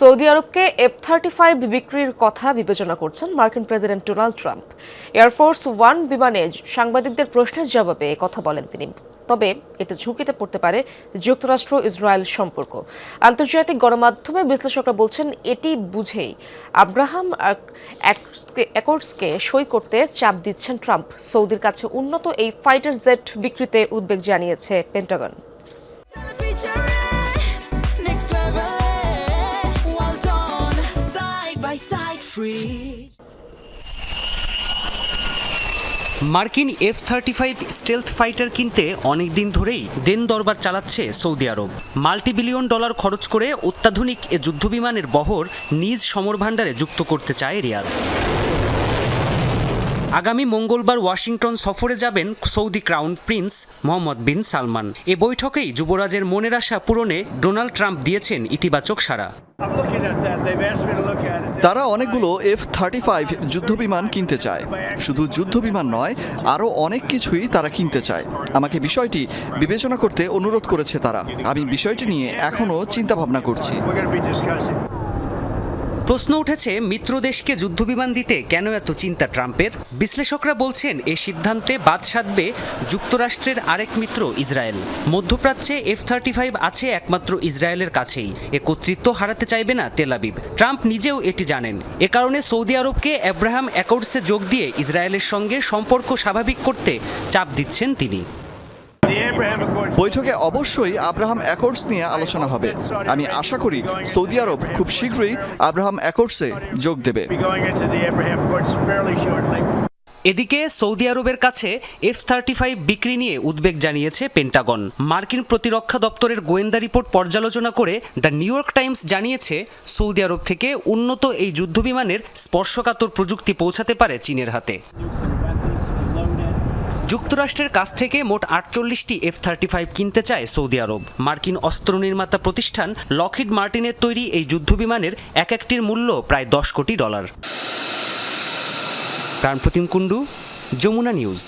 Saudi আরবকে F thirty five বিক্রির কথা বিবেচনা করছেন মার্কিন president Donald Trump. Air Force one বিমানে সাংবাদিকদের প্রশ্নের জবাবে কথা বলেন তিনি। তবে এতে ঝুঁকিতে পড়তে পারে যুক্তরাষ্ট্র ইসরায়েল সম্পর্ক। আন্তর্জাতিক গণমাধ্যমে বিশ্লেষকরা বলছেন, এটি বুঝেই আব্রাহাম অ্যাকর্ডসকে সই করতে চাপ দিচ্ছেন ট্রাম্প। সৌদির কাছে উন্নত এই ফাইটার জেট বিক্রিতে উদ্বেগ জানিয়েছে পেন্টাগন মার্কিন F thirty five stealth fighter কিনতে অনেক দিন ধরেই দেন দরবার চালাচ্ছে Saudi Arab. Multi billion dollar খরচ করে অত্যাধুনিক এ যুদ্ধবিমানের বহর নিজ সমর ভাণ্ডারে যুক্ত করতে চায় রিয়াদ। আগামী মঙ্গলবার ওয়াশিংটন সফরে যাবেন Saudi crown prince Mohammed bin Salman. এ বৈঠকেই যুবরাজের মনের আশা পূরণে ডোনাল্ড ট্রাম্প দিয়েছেন ইতিবাচক it. তারা অনেকগুলো এফ থার্টি ফাইভ যুদ্ধবিমান কিনতে চায়। শুধু যুদ্ধবিমান নয়, আরও অনেক কিছুই তারা কিনতে চায়। আমাকে বিষয়টি বিবেচনা করতে অনুরোধ করেছে তারা। আমি বিষয়টি নিয়ে এখনও চিন্তাভাবনা করছি। প্রশ্ন উঠেছে, মিত্র দেশকে যুদ্ধবিমান দিতে কেন এত চিন্তা ট্রাম্পের? বিশ্লেষকরা বলছেন, এ সিদ্ধান্তে বাদ সাধবে যুক্তরাষ্ট্রের আরেক মিত্র ইসরায়েল। মধ্যপ্রাচ্যে এফ থার্টি ফাইভ আছে একমাত্র ইসরায়েলের কাছেই। এ কর্তৃত্ব হারাতে চাইবে না তেলাবিব ট্রাম্প নিজেও এটি জানেন। এ কারণে সৌদি আরবকে অ্যাব্রাহাম অ্যাকর্ডসে যোগ দিয়ে ইসরায়েলের সঙ্গে সম্পর্ক স্বাভাবিক করতে চাপ দিচ্ছেন তিনি. বৈঠকে অবশ্যই আব্রাহাম অ্যাকর্ডস নিয়ে আলোচনা হবে। আমি আশা করি সৌদি আরব খুব শীঘ্রই আব্রাহাম অ্যাকর্ডসে যোগ দেবে. এদিকে সৌদি আরবের কাছে এফ থার্টি ফাইভ বিক্রি নিয়ে উদ্বেগ জানিয়েছে পেন্টাগন মার্কিন প্রতিরক্ষা দপ্তরের গোয়েন্দা রিপোর্ট পর্যালোচনা করে দ্য নিউ ইয়র্ক টাইমস জানিয়েছে, সৌদি আরব থেকে উন্নত এই যুদ্ধবিমানের স্পর্শকাতর প্রযুক্তি পৌঁছাতে পারে চীনের হাতে। যুক্তরাষ্ট্রের কাছ থেকে মোট আটচল্লিশটি এফ থার্টি ফাইভ কিনতে চায় সৌদি আরব। মার্কিন অস্ত্র নির্মাতা প্রতিষ্ঠান লকহিড মার্টিনের তৈরি এই যুদ্ধবিমানের এক একটির মূল্য প্রায় দশ কোটি ডলার। প্রাণপ্রতিম কুণ্ডু, যমুনা নিউজ।